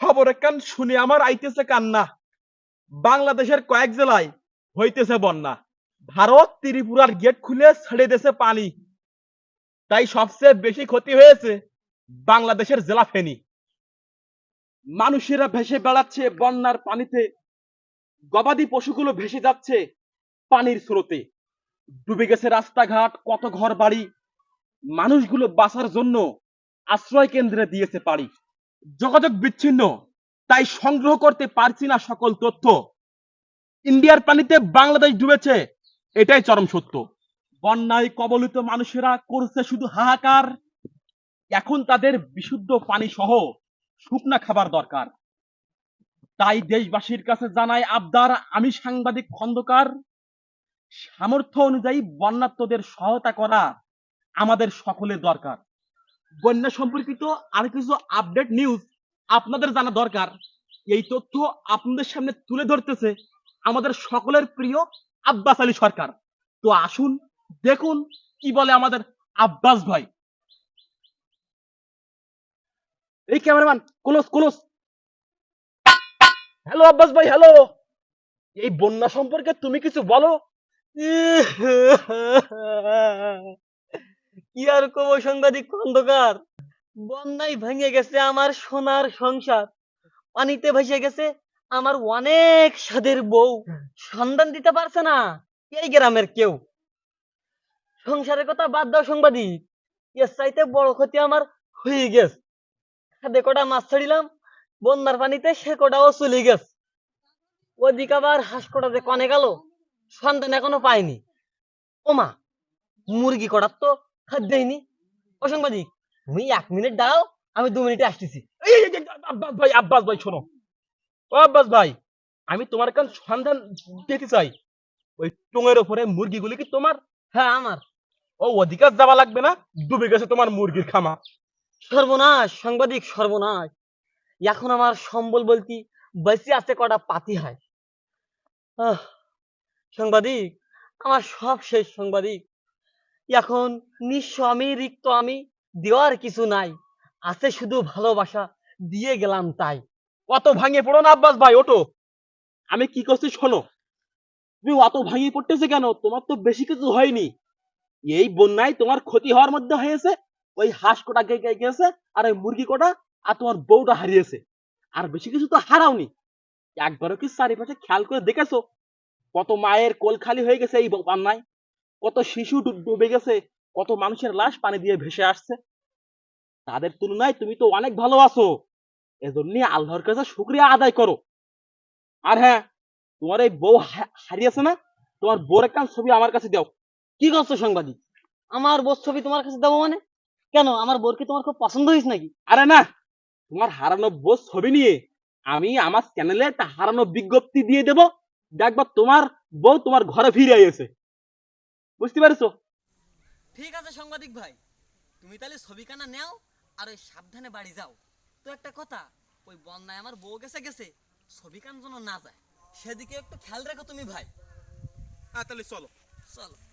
খবরের কান শুনে আমার আইতেছে কান্না। বাংলাদেশের কয়েক জেলায় হইতেছে বন্যা। ভারত ত্রিপুরার গেট খুলে ছেড়ে দেছে পানি। তাই সবচেয়ে বেশি ক্ষতি হয়েছে বাংলাদেশের জেলা ফেনী। মানুষেরা ভেসে বেড়াচ্ছে বন্যার পানিতে। গবাদি পশুগুলো ভেসে যাচ্ছে পানির স্রোতে। ডুবে গেছে রাস্তাঘাট, কত ঘর বাড়ি মানুষগুলো বাঁচার জন্য আশ্রয় কেন্দ্রে দিয়েছে পাড়ি যোগাযোগ বিচ্ছিন্ন, তাই সংগ্রহ করতে পারছি না সকল তথ্য। ইন্ডিয়ার পানিতে বাংলাদেশ ডুবেছে, এটাই চরম সত্য। বন্যায় কবলিত মানুষেরা করছে শুধু হাহাকার। এখন তাদের বিশুদ্ধ পানি সহ শুকনা খাবার দরকার। তাই দেশবাসীর কাছে জানাই আবদার, আমি সাংবাদিক খন্দকার। সামর্থ্য অনুযায়ী বন্যাত্মদের সহায়তা করা আমাদের সকলের দরকার। বন্যা সম্পর্কিত আর কিছু আপডেট নিউজ আপনাদের জানা দরকার। এই তথ্য আপনাদের সামনে তুলে ধরতেছে আমাদের সকলের প্রিয় আব্বাস আলী সরকার। তো আসুন, দেখুন কি বলে আমাদের আব্বাস ভাই। এই cameraman close close hello Abbas ভাই হ্যালো এই বন্যা সম্পর্কে তুমি কিছু বলো? কি আর কব সাংবাদিক খন্দকার বন্যায় ভেঙে গেছে আমার সোনার সংসার। পানিতে ভেসে গেছে আমার অনেক সাদের বউ। সন্ধান দিতে পারছে না এই গ্রামের কেউ। সংসারের কথা বাদ দাও সাংবাদিক। এর চাইতে বড় ক্ষতি আমার হয়ে গেছে। খাদে কটা মাছ ছাড়িলাম, বন্যার পানিতে সে কটাও চলে গেছে। ওদিকে আবার হাঁস কটা যে কনে গেল, সন্ধান এখনও পাইনি। ওমা, মুরগি কটার তো খাদ্যইনি ও সাংবাদিক তুমি এক মিনিট দাঁড়াও আমি দু মিনিটে আসতেছি। আব্বাস ভাই আব্বাস ভাই শোনো। ও আব্বাস ভাই আমি তোমার কাছে সন্ধান দিতে চাই। ওই টুঙের উপরে মুরগিগুলি কি তোমার? হ্যাঁ আমার। ও অধিকার যাওয়া লাগবে না? ডুবে গেছে তোমার মুরগির খামা সর্বনাশ সাংবাদিক সর্বনাশ। এখন আমার সম্বল বলতে বেশি আছে কটা পাতি হয়। সাংবাদিক আমার সব শেষ সাংবাদিক। এখন নিঃস্ব আমি, রিক্ত আমি, দেওয়ার কিছু নাই। আছে শুধু ভালোবাসা, দিয়ে গেলাম তাই। অত ভাঙে পড়ো না আব্বাস ভাই ওটো আমি কি করছি শোনো। তুমি অত ভাঙিয়ে পড়তেছে কেন? তোমার তো বেশি কিছু হয়নি। এই বন্যায় তোমার ক্ষতি হওয়ার মধ্যে হয়েছে, ওই হাঁস কোটা গেছে, আর ওই মুরগি কোটা, আর তোমার বউটা হারিয়েছে। আর বেশি কিছু তো হারাওনি। একবারও কি চারিপাশে খেয়াল করে দেখেছ? কত মায়ের কোল খালি হয়ে গেছে এই বন্যায়। কত শিশু ডুবে গেছে কত মানুষের লাশ পানি দিয়ে ভেসে আসছে। তাদের তুলনায় তুমি তো অনেক ভালো আছো। এজন্য আল্লাহর কাছে শুক্রিয়া আদায় করো। আর হ্যাঁ তোমার এই বউ হারিয়েছে না? তোমার বউর একটা ছবি আমার কাছে দাও। কি করছ সাংবাদিক? আমার বোর ছবি তোমার কাছে দেবো মানে? কেন? আমার বোর কি তোমার খুব পছন্দ হয়েছে নাকি? আরে না তোমার হারানো বউ ছবি নিয়ে আমি আমার চ্যানেলে একটা হারানো বিজ্ঞপ্তি দিয়ে দেব। দেখবা তোমার বউ তোমার ঘরে ফিরে এসে বুঝতে পারছ? ঠিক আছে সাংবাদিক ভাই। তুমি তাহলে ছবিখানা নেও আর ওই সাবধানে বাড়ি যাও। তো একটা কথা ওই বন্যায় আমার বউ গেছে গেছে ছবিখান যেন না যায়। সেদিকে একটু খেয়াল রাখো তুমি ভাই। হ্যাঁ তাহলে চলো। চলো।